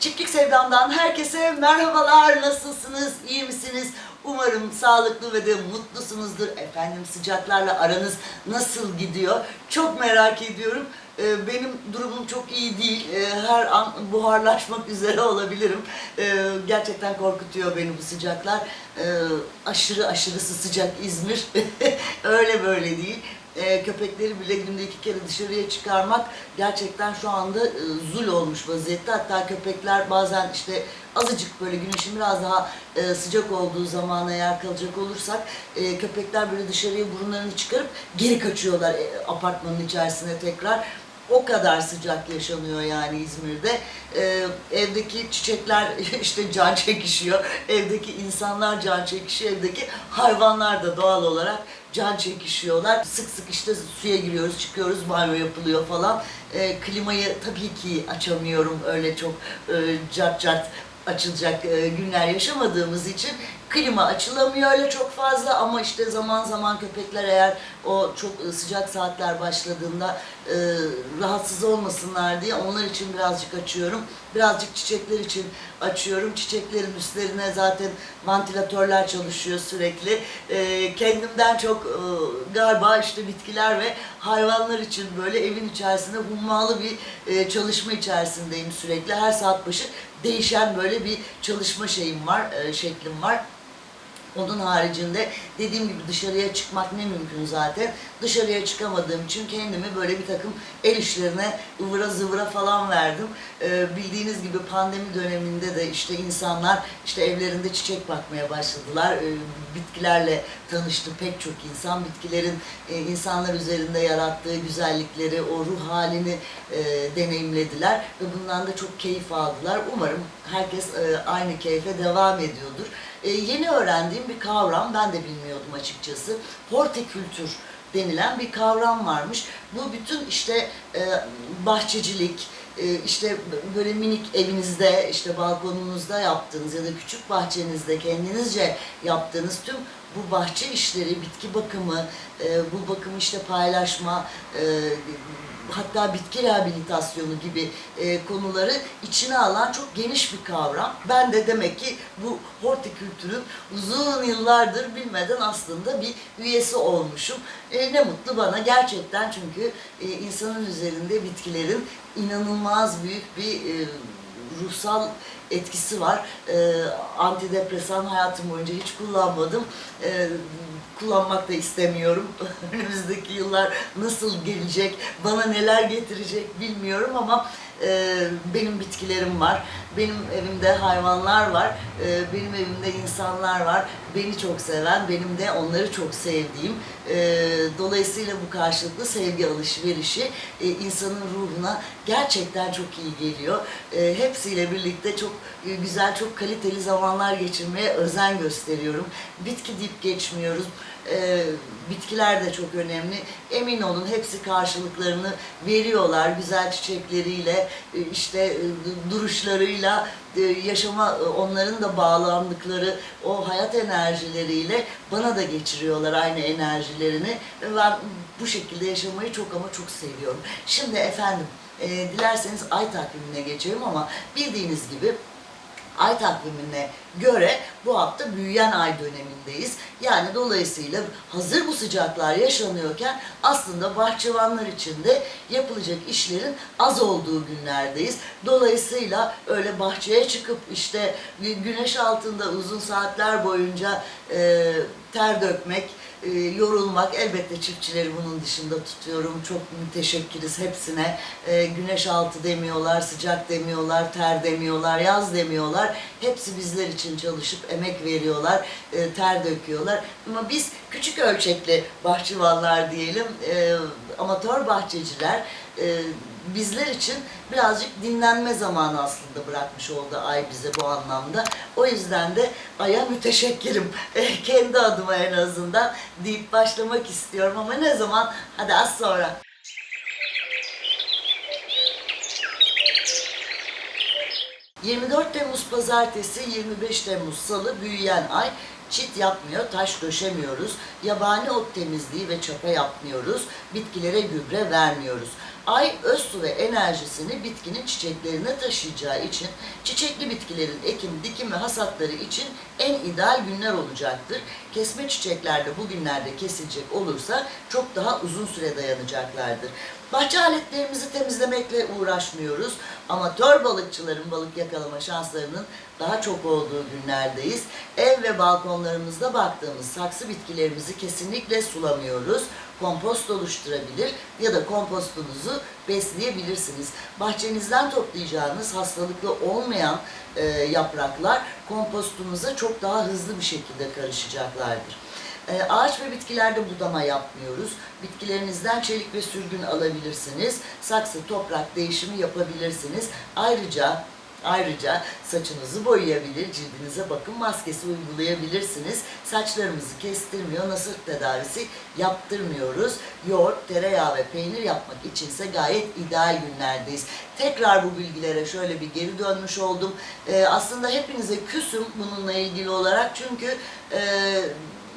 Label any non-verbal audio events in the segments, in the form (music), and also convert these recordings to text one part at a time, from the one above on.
Çiftlik Sevdam'dan herkese merhabalar. Nasılsınız? İyi misiniz? Umarım sağlıklı ve de mutlusunuzdur. Efendim sıcaklarla aranız nasıl gidiyor? Çok merak ediyorum. Ee, Benim durumum çok iyi değil. Ee, Her an buharlaşmak (laughs) üzere olabilirim. Ee, Gerçekten korkutuyor beni bu sıcaklar. Ee, Aşırı sıcak İzmir. (laughs) Öyle böyle değil. Ee, köpekleri bile günde iki kere dışarıya çıkarmak gerçekten şu anda e, zul olmuş vaziyette. Hatta köpekler bazen işte azıcık böyle güneşin biraz daha e, sıcak olduğu zamana eğer kalacak olursak e, köpekler böyle dışarıya burunlarını çıkarıp geri kaçıyorlar e, apartmanın içerisine tekrar. O kadar sıcak yaşanıyor yani İzmir'de. Ee, evdeki çiçekler (laughs) işte can çekişiyor. Evdeki insanlar can çekişiyor. Evdeki hayvanlar da doğal olarak can çekişiyorlar. Sık sık işte suya giriyoruz, çıkıyoruz, banyo yapılıyor falan. Ee, klimayı tabii ki açamıyorum öyle çok e, cart cart açılacak e, günler yaşamadığımız için klima açılamıyor öyle çok fazla ama işte zaman zaman köpekler eğer o çok e, sıcak saatler başladığında e, rahatsız olmasınlar diye onlar için birazcık açıyorum. Birazcık çiçekler için açıyorum. Çiçeklerin üstlerine zaten vantilatörler çalışıyor sürekli. E, kendimden çok e, galiba işte bitkiler ve hayvanlar için böyle evin içerisinde hummalı bir e, çalışma içerisindeyim sürekli. Her saat başı değişen böyle bir çalışma şeyim var, e, şeklim var. Onun haricinde dediğim gibi dışarıya çıkmak ne mümkün zaten. Dışarıya çıkamadığım için kendimi böyle bir takım el işlerine ıvıra zıvıra falan verdim. Ee, bildiğiniz gibi pandemi döneminde de işte insanlar işte evlerinde çiçek bakmaya başladılar. Ee, bitkilerle tanıştı pek çok insan. Bitkilerin e, insanlar üzerinde yarattığı güzellikleri, o ruh halini e, deneyimlediler ve bundan da çok keyif aldılar. Umarım herkes e, aynı keyfe devam ediyordur. E, yeni öğrendiğim bir kavram, ben de bilmiyordum açıkçası. Hortikültür denilen bir kavram varmış. Bu bütün işte e, bahçecilik, e, işte böyle minik evinizde, işte balkonunuzda yaptığınız ya da küçük bahçenizde kendinizce yaptığınız tüm bu bahçe işleri, bitki bakımı, e, bu bakımı işte paylaşma, e, hatta bitki rehabilitasyonu gibi e, konuları içine alan çok geniş bir kavram. Ben de demek ki bu hortikültürün uzun yıllardır bilmeden aslında bir üyesi olmuşum. Ne mutlu bana gerçekten çünkü insanın üzerinde bitkilerin inanılmaz büyük bir ruhsal etkisi var. Ee, antidepresan hayatım boyunca hiç kullanmadım. Ee, kullanmak da istemiyorum. (laughs) Önümüzdeki yıllar nasıl gelecek, bana neler getirecek bilmiyorum ama e, benim bitkilerim var. Benim evimde hayvanlar var. E, benim evimde insanlar var. Beni çok seven, benim de onları çok sevdiğim. E, dolayısıyla bu karşılıklı sevgi alışverişi e, insanın ruhuna gerçekten çok iyi geliyor. E, hepsiyle birlikte çok e, güzel, çok kaliteli zamanlar geçirmeye özen gösteriyorum. Bitki deyip geçmiyoruz. E, bitkiler de çok önemli. Emin olun hepsi karşılıklarını veriyorlar güzel çiçekleriyle, e, işte e, duruşlarıyla, e, yaşama onların da bağlandıkları o hayat enerjileriyle bana da geçiriyorlar aynı enerjilerini. Ben bu şekilde yaşamayı çok ama çok seviyorum. Şimdi efendim dilerseniz ay takvimine geçelim ama bildiğiniz gibi ay takvimine göre bu hafta büyüyen ay dönemindeyiz. Yani dolayısıyla hazır bu sıcaklar yaşanıyorken aslında bahçıvanlar için de yapılacak işlerin az olduğu günlerdeyiz. Dolayısıyla öyle bahçeye çıkıp işte gü- güneş altında uzun saatler boyunca e, ter dökmek, e, yorulmak elbette çiftçileri bunun dışında tutuyorum. Çok müteşekkiriz hepsine. E, güneş altı demiyorlar, sıcak demiyorlar, ter demiyorlar, yaz demiyorlar. Hepsi bizler için çalışıp emek veriyorlar, e, ter döküyorlar. Ama biz küçük ölçekli bahçıvanlar diyelim, e, amatör bahçeciler e, bizler için birazcık dinlenme zamanı aslında bırakmış oldu ay bize bu anlamda. O yüzden de aya müteşekkirim. Eh, Kendi adıma en azından deyip başlamak istiyorum ama ne zaman? Hadi az sonra. ...24 Temmuz Pazartesi, 25 Temmuz Salı büyüyen ay çit yapmıyor, taş döşemiyoruz, yabani ot temizliği ve çapa yapmıyoruz, bitkilere gübre vermiyoruz. Ay öz su ve enerjisini bitkinin çiçeklerine taşıyacağı için çiçekli bitkilerin ekim, dikim ve hasatları için en ideal günler olacaktır. Kesme çiçeklerde bu günlerde kesilecek olursa çok daha uzun süre dayanacaklardır. Bahçe aletlerimizi temizlemekle uğraşmıyoruz. Amatör balıkçıların balık yakalama şanslarının daha çok olduğu günlerdeyiz. Ev ve balkonlarımızda baktığımız saksı bitkilerimizi kesinlikle sulamıyoruz. Kompost oluşturabilir ya da kompostunuzu besleyebilirsiniz. Bahçenizden toplayacağınız hastalıklı olmayan e, yapraklar kompostunuza çok daha hızlı bir şekilde karışacaklardır. E, Ağaç ve bitkilerde budama yapmıyoruz. Bitkilerinizden çelik ve sürgün alabilirsiniz. Saksı, toprak değişimi yapabilirsiniz. Ayrıca Ayrıca saçınızı boyayabilir, cildinize bakım maskesi uygulayabilirsiniz. Saçlarımızı kestirmiyor, nasır tedavisi yaptırmıyoruz. Yoğurt, tereyağı ve peynir yapmak içinse gayet ideal günlerdeyiz. Tekrar bu bilgilere şöyle bir geri dönmüş oldum. Ee, aslında hepinize küsüm bununla ilgili olarak çünkü e,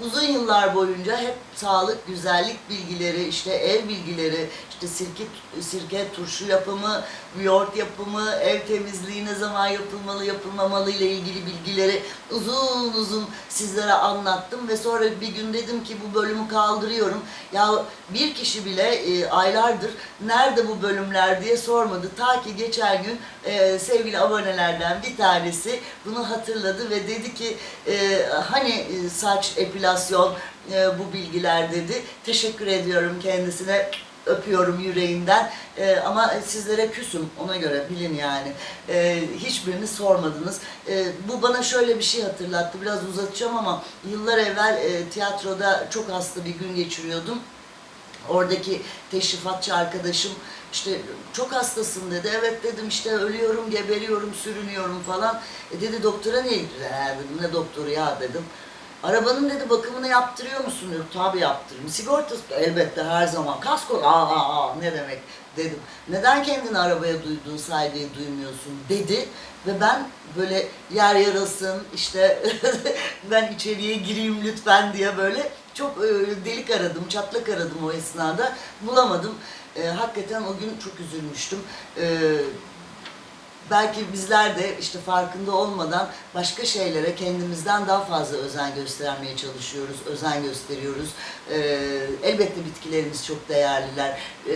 uzun yıllar boyunca hep sağlık, güzellik bilgileri, işte ev bilgileri, işte sirke, sirke turşu yapımı, yoğurt yapımı, ev temizliği ne zaman yapılmalı, yapılmamalı ile ilgili bilgileri uzun uzun sizlere anlattım ve sonra bir gün dedim ki bu bölümü kaldırıyorum. Ya bir kişi bile e, aylardır nerede bu bölümler diye sormadı. Ta ki geçen gün e, sevgili abonelerden bir tanesi bunu hatırladı ve dedi ki e, hani e, saç epilasyon e, bu bilgiler dedi. Teşekkür ediyorum kendisine öpüyorum yüreğinden E, ama sizlere küsüm ona göre bilin yani E, hiçbirini sormadınız E, bu bana şöyle bir şey hatırlattı biraz uzatacağım ama yıllar evvel e, tiyatroda çok hasta bir gün geçiriyordum Oradaki teşrifatçı arkadaşım işte çok hastasın dedi. Evet dedim işte ölüyorum, geberiyorum, sürünüyorum falan. E dedi doktora niye gidiyorsun? He dedim ne doktoru ya dedim. Arabanın dedi bakımını yaptırıyor musun? Dedi, Tabii yaptırırım. Sigortası elbette her zaman. Kasko aa, aa, aa ne demek dedim. Neden kendini arabaya duyduğun saygıyı duymuyorsun dedi. Ve ben böyle yer yarasın işte (laughs) ben içeriye gireyim lütfen diye böyle çok e, delik aradım, çatlak aradım o esnada. Bulamadım. E, hakikaten o gün çok üzülmüştüm. E, belki bizler de işte farkında olmadan başka şeylere kendimizden daha fazla özen göstermeye çalışıyoruz, özen gösteriyoruz. Ee, elbette bitkilerimiz çok değerliler. Ee,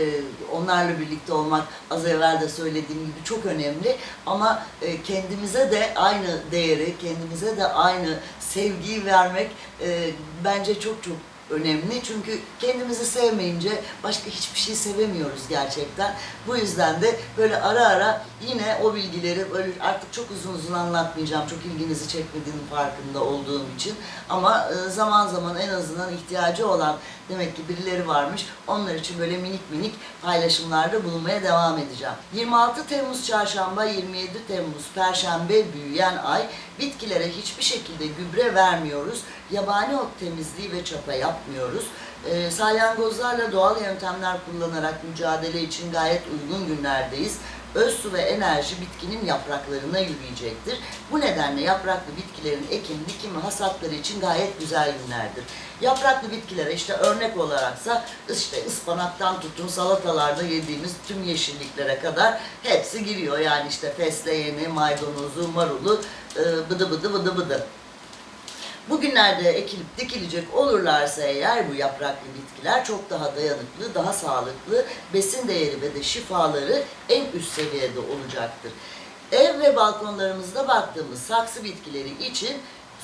onlarla birlikte olmak az evvel de söylediğim gibi çok önemli. Ama e, kendimize de aynı değeri, kendimize de aynı sevgiyi vermek e, bence çok çok önemli. Çünkü kendimizi sevmeyince başka hiçbir şey sevemiyoruz gerçekten. Bu yüzden de böyle ara ara yine o bilgileri böyle artık çok uzun uzun anlatmayacağım. Çok ilginizi çekmediğinin farkında olduğum için. Ama e, zaman zaman en azından ihtiyacı olan demek ki birileri varmış. Onlar için böyle minik minik paylaşımlarda bulunmaya devam edeceğim. 26 Temmuz çarşamba, 27 Temmuz perşembe büyüyen ay bitkilere hiçbir şekilde gübre vermiyoruz. Yabani ot temizliği ve çapa yapmıyoruz. Ee, salyangozlarla doğal yöntemler kullanarak mücadele için gayet uygun günlerdeyiz. Öz su ve enerji bitkinin yapraklarına yürüyecektir. Bu nedenle yapraklı bitkilerin ekim, dikim ve hasatları için gayet güzel günlerdir. Yapraklı bitkilere işte örnek olaraksa işte ıspanaktan tutun salatalarda yediğimiz tüm yeşilliklere kadar hepsi giriyor. Yani işte fesleğeni, maydanozu, marulu, e, bıdı bıdı bıdı bıdı. Bugünlerde ekilip dikilecek olurlarsa eğer bu yapraklı bitkiler çok daha dayanıklı, daha sağlıklı, besin değeri ve de şifaları en üst seviyede olacaktır. Ev ve balkonlarımızda baktığımız saksı bitkileri için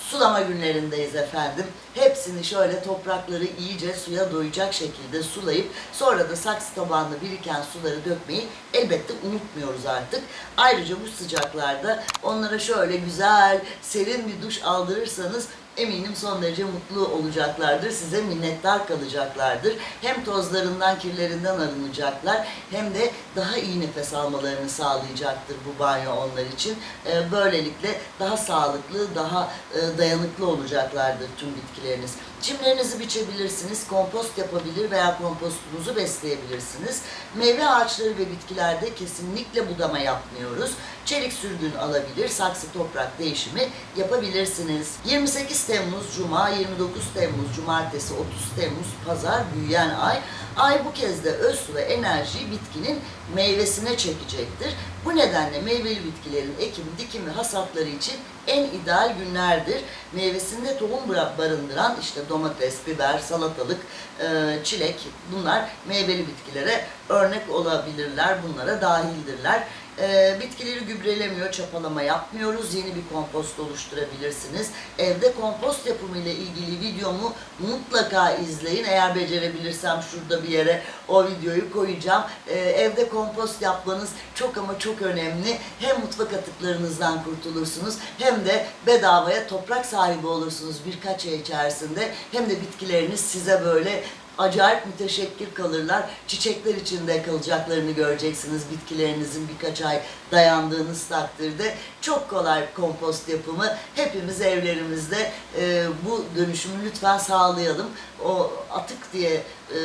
sulama günlerindeyiz efendim. Hepsini şöyle toprakları iyice suya doyacak şekilde sulayıp sonra da saksı tabanlı biriken suları dökmeyi elbette unutmuyoruz artık. Ayrıca bu sıcaklarda onlara şöyle güzel serin bir duş aldırırsanız eminim son derece mutlu olacaklardır. Size minnettar kalacaklardır. Hem tozlarından, kirlerinden arınacaklar hem de daha iyi nefes almalarını sağlayacaktır bu banyo onlar için. Ee, Böylelikle daha sağlıklı, daha e, dayanıklı olacaklardır tüm bitkileriniz. Çimlerinizi biçebilirsiniz, kompost yapabilir veya kompostunuzu besleyebilirsiniz. Meyve ağaçları ve bitkilerde kesinlikle budama yapmıyoruz. Çelik sürgün alabilir, saksı toprak değişimi yapabilirsiniz. 28 Temmuz Cuma, 29 Temmuz Cumartesi, 30 Temmuz Pazar büyüyen ay. Ay bu kez de öz ve enerjiyi bitkinin meyvesine çekecektir. Bu nedenle meyveli bitkilerin ekimi, dikimi, hasatları için en ideal günlerdir. Meyvesinde tohum barındıran işte domates, biber, salatalık, e, çilek bunlar meyveli bitkilere örnek olabilirler. Bunlara dahildirler. E, bitkileri gübrelemiyor, çapalama yapmıyoruz. Yeni bir kompost oluşturabilirsiniz. Evde kompost yapımı ile ilgili videomu mutlaka izleyin. Eğer becerebilirsem şurada bir yere o videoyu koyacağım. E, evde kompost yapmanız çok ama çok önemli. Hem mutfak atıklarınızdan kurtulursunuz hem de bedavaya toprak sahibi olursunuz birkaç ay içerisinde. Hem de bitkileriniz size böyle acayip müteşekkir kalırlar. Çiçekler içinde kalacaklarını göreceksiniz bitkilerinizin birkaç ay dayandığınız takdirde. Çok kolay kompost yapımı. Hepimiz evlerimizde e, bu dönüşümü lütfen sağlayalım. O atık diye e,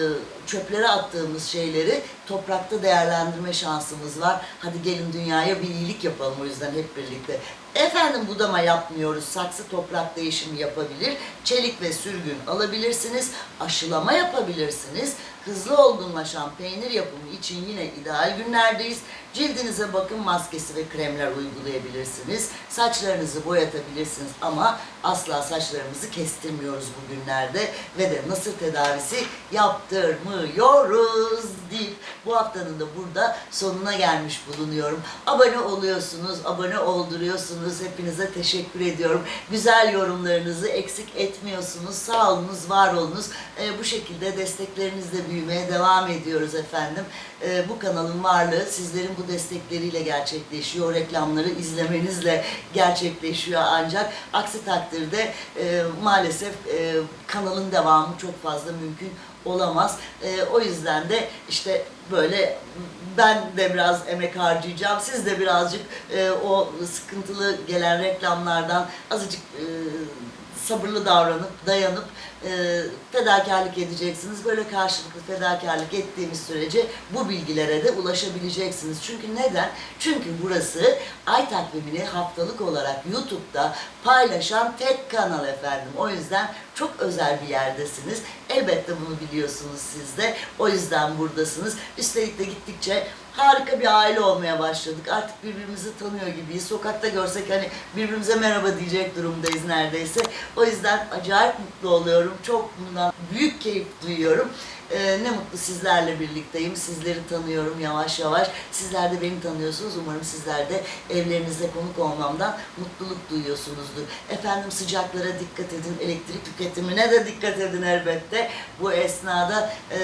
çöplere attığımız şeyleri toprakta değerlendirme şansımız var. Hadi gelin dünyaya bir iyilik yapalım o yüzden hep birlikte. Efendim budama yapmıyoruz. Saksı toprak değişimi yapabilir. Çelik ve sürgün alabilirsiniz. Aşılama yapabilirsiniz. Hızlı olgunlaşan peynir yapımı için yine ideal günlerdeyiz. Cildinize bakım maskesi ve kremler uygulayabilirsiniz. Saçlarınızı boyatabilirsiniz ama asla saçlarımızı kestirmiyoruz bugünlerde ve de nasır tedavisi yaptırmıyoruz deyip bu haftanın da burada sonuna gelmiş bulunuyorum. Abone oluyorsunuz, abone olduruyorsunuz. Hepinize teşekkür ediyorum. Güzel yorumlarınızı eksik etmiyorsunuz. Sağ olunuz, var olunuz. Ee, bu şekilde desteklerinizle büyümeye devam ediyoruz efendim. Ee, bu kanalın varlığı sizlerin bu destekleriyle gerçekleşiyor. Reklamları izlemenizle gerçekleşiyor ancak aksi takdirde e, maalesef e, kanalın devamı çok fazla mümkün olamaz. E, o yüzden de işte böyle ben de biraz emek harcayacağım. Siz de birazcık e, o sıkıntılı gelen reklamlardan azıcık e, sabırlı davranıp, dayanıp e, fedakarlık edeceksiniz. Böyle karşılıklı fedakarlık ettiğimiz sürece bu bilgilere de ulaşabileceksiniz. Çünkü neden? Çünkü burası ay takvimini haftalık olarak YouTube'da paylaşan tek kanal efendim. O yüzden çok özel bir yerdesiniz. Elbette bunu biliyorsunuz siz de. O yüzden buradasınız. Üstelik de gittikçe harika bir aile olmaya başladık. Artık birbirimizi tanıyor gibiyiz. Sokakta görsek hani birbirimize merhaba diyecek durumdayız neredeyse. O yüzden acayip mutlu oluyorum. Çok bundan büyük keyif duyuyorum. Ee, ne mutlu sizlerle birlikteyim. Sizleri tanıyorum yavaş yavaş. Sizler de beni tanıyorsunuz. Umarım sizler de evlerinizde konuk olmamdan mutluluk duyuyorsunuzdur. Efendim sıcaklara dikkat edin. Elektrik tüketimine de dikkat edin elbette. Bu esnada e,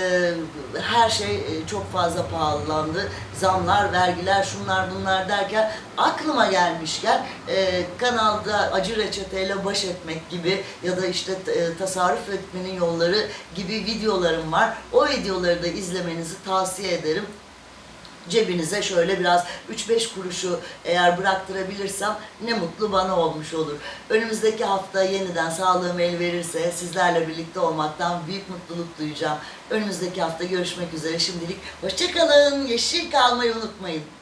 her şey e, çok fazla pahalandı. Zamlar, vergiler, şunlar bunlar derken aklıma gelmişken e, kanalda acı reçeteyle baş etmek gibi ya da işte e, tasarruf etmenin yolları gibi videolarım var. O videoları da izlemenizi tavsiye ederim cebinize şöyle biraz 3-5 kuruşu eğer bıraktırabilirsem ne mutlu bana olmuş olur. Önümüzdeki hafta yeniden sağlığım el verirse sizlerle birlikte olmaktan büyük mutluluk duyacağım. Önümüzdeki hafta görüşmek üzere şimdilik. Hoşçakalın. Yeşil kalmayı unutmayın.